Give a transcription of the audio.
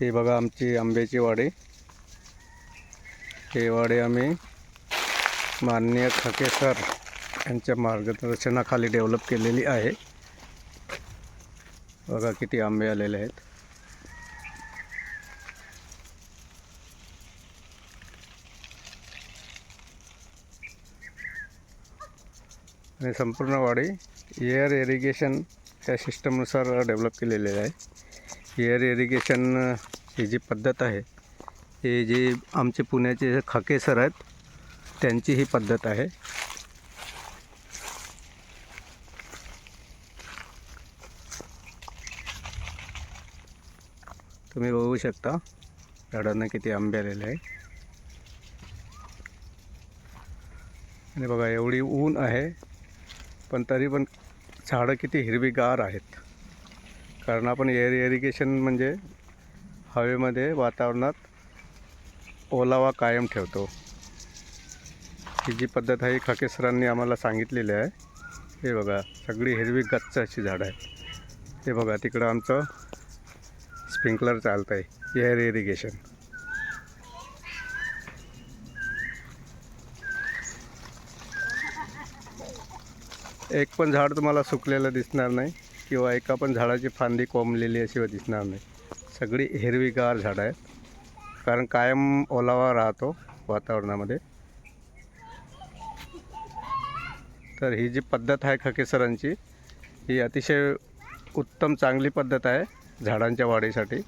हे बघा आमची आंब्याची वाडी. हे वाडी आम्ही माननीय खाके सर यांच्या मार्गदर्शनाखाली डेव्हलप केलेली आहे. बघा किती आंबे आलेले आहेत. आणि संपूर्ण वाडी एअर इरिगेशन ह्या सिस्टमनुसार डेव्हलप केलेले आहे. एअर इरिगेशन ही जी पद्धत आहे हे जे आमचे पुण्याचे खाके सर आहेत त्यांची ही पद्धत आहे. तुम्ही बघू शकता झाडांना किती आंबे आलेले आहे. आणि बघा एवढी ऊन आहे पण तरी पण झाडं किती हिरवीगार आहेत. कारण आपण एअर इरिगेशन म्हणजे हवेमध्ये वातावरणात ओलावा कायम ठेवतो. ही जी पद्धत आहे खकेसरांनी आम्हाला सांगितलेली आहे. हे बघा सगळी हिरवी गच्च अशी झाडं आहेत. हे बघा तिकडं आमचं स्प्रिंकलर चालतं आहे एअर इरिगेशन एक पण झाड तुम्हाला सुकलेलं दिसणार नाही. किंवा एका पण झाडाची फांदी कोंबलेली अशी दिसणार नाही. सगळी हिरवीगार झाडं आहेत. कारण कायम ओलावा राहतो वातावरणामध्ये. तर ही जी पद्धत आहे खकेसरांची ही अतिशय उत्तम चांगली पद्धत आहे झाडांच्या वाढीसाठी.